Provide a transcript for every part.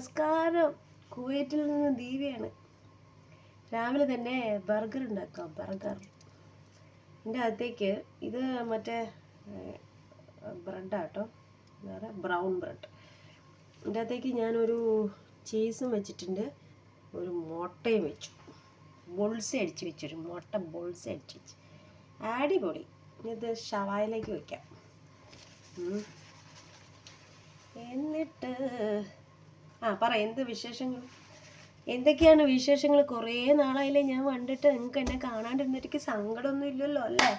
നമസ്കാരം. കുവൈറ്റിൽ നിന്ന് ദീപയാണ് രാവിലെ തന്നെ ബർഗർ ഉണ്ടാക്കാം ബർഗർ. എന്റെ അകത്തേക്ക് ഇത് മറ്റേ ബ്രെഡാട്ടോ വേറെ ബ്രൗൺ ബ്രെഡ്. എന്റെ അകത്തേക്ക് ഞാനൊരു ചീസും വെച്ചിട്ടുണ്ട് ഒരു മുട്ടയും വെച്ചു. ബോൾസ് അടിച്ച് വെച്ചൊരു മുട്ട ബോൾസ് അടിച്ച് വെച്ചു. അടിപൊളി. ഇത് ഷവായിലേക്ക് വെക്കാം. എന്നിട്ട് ആ പറ എന്ത് വിശേഷങ്ങൾ എന്തൊക്കെയാണ് വിശേഷങ്ങൾ കുറേ നാളായില്ലേ ഞാൻ കണ്ടിട്ട്. നിങ്ങൾക്ക് എന്നെ കാണാണ്ടിരുന്നിട്ട് സങ്കടമൊന്നും ഇല്ലല്ലോ അല്ലേ?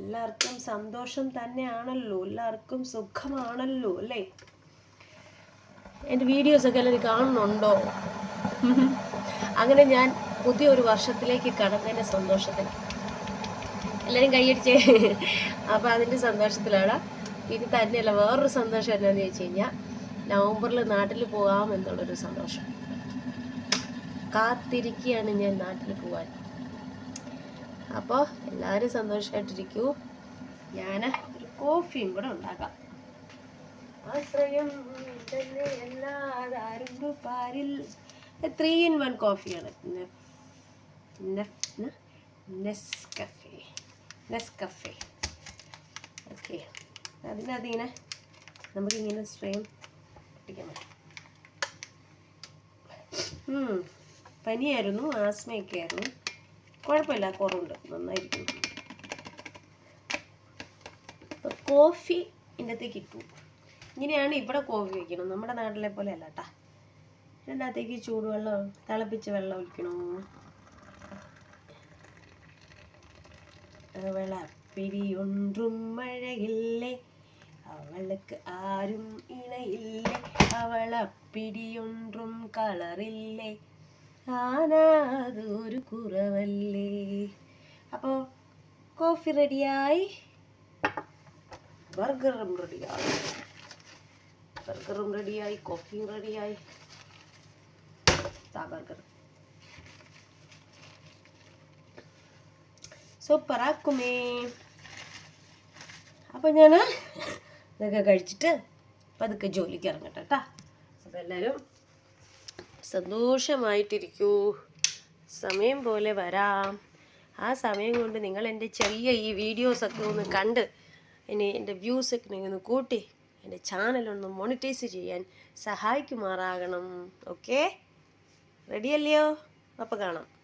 എല്ലാവർക്കും സന്തോഷം തന്നെയാണല്ലോ. എല്ലാവർക്കും സുഖമാണല്ലോ അല്ലേ? എന്റെ വീഡിയോസൊക്കെ എല്ലാവരും കാണുന്നുണ്ടോ? അങ്ങനെ ഞാൻ പുതിയൊരു വർഷത്തിലേക്ക് കടന്നതിന്റെ സന്തോഷത്തിൽ എല്ലാവരും കൈയടിച്ചേ. അപ്പോൾ അതിന്റെ സന്തോഷത്തിലാണ്. ഇനി തന്നെയല്ല വേറൊരു സന്തോഷം എന്നാന്ന് ചോദിച്ചു കഴിഞ്ഞാൽ നവംബറിൽ നാട്ടിൽ പോകാം എന്നുള്ളൊരു സന്തോഷം. കാത്തിരിക്കുകയാണ് ഞാൻ നാട്ടിൽ പോകാൻ അപ്പോൾ എല്ലാവരും സന്തോഷമായിട്ടിരിക്കൂ ഞാൻ ഒരു കോഫിയും കൂടെ ഉണ്ടാക്കാം. ആശ്രയം തന്നെ എല്ലാതാരും പാരിൽ. ത്രീ ഇൻ വൺ കോഫിയാണ് നെസ്കഫേ നെസ്കഫേ. ഓക്കെ അതിനകത്തിങ്ങനെ നമുക്കിങ്ങനെ സ്വയം പനിയായിരുന്നു ആസ്മയൊക്കെ ആയിരുന്നു കുഴപ്പമില്ല കുറവുണ്ട്. നന്നായിരിക്കും കോഫി ഇതിനകത്തേക്ക് ഇട്ടു. ഇങ്ങനെയാണ് ഇവിടെ കോഫി വയ്ക്കണം നമ്മുടെ നാട്ടിലെ പോലെ അല്ല കേട്ടാ ഇതിനകത്തേക്ക് ചൂടുവെള്ളം തിളപ്പിച്ച വെള്ളം ഒഴിക്കണോ? അവളപ്പിരിയൊന്നും മഴയില്ലേ? അവൾക്ക് ആരും ഇണയില്ലേ? അവളപ്പിരിയൊന്നും കളറില്ലേ? ആനാതൊരു കുറവല്ലേ. അപ്പോൾ കോഫി റെഡിയായി ബർഗറും റെഡിയായി ബർഗറും റെഡിയായി കോഫിയും റെഡിയായി ബർഗർ സൂപ്പറാക്കുമേ അപ്പം ഞാൻ ഇതൊക്കെ കഴിച്ചിട്ട് പതുക്കെ ജോലിക്ക് ഇറങ്ങട്ടെ കേട്ടാ അപ്പം എല്ലാവരും സന്തോഷമായിട്ടിരിക്കൂ. സമയം പോലെ വരാം. ആ സമയം കൊണ്ട് നിങ്ങൾ എന്റെ ചെറിയ ഈ വീഡിയോസൊക്കെ ഒന്ന് കണ്ട് ഇനി എന്റെ വ്യൂസൊക്കെ ഒന്ന് കൂട്ടി എന്റെ ചാനലൊന്ന് മോണിറ്റൈസ് ചെയ്യാൻ സഹായിക്കുമാറാകണം. ഓക്കെ റെഡിയല്ലയോ അപ്പോൾ കാണാം.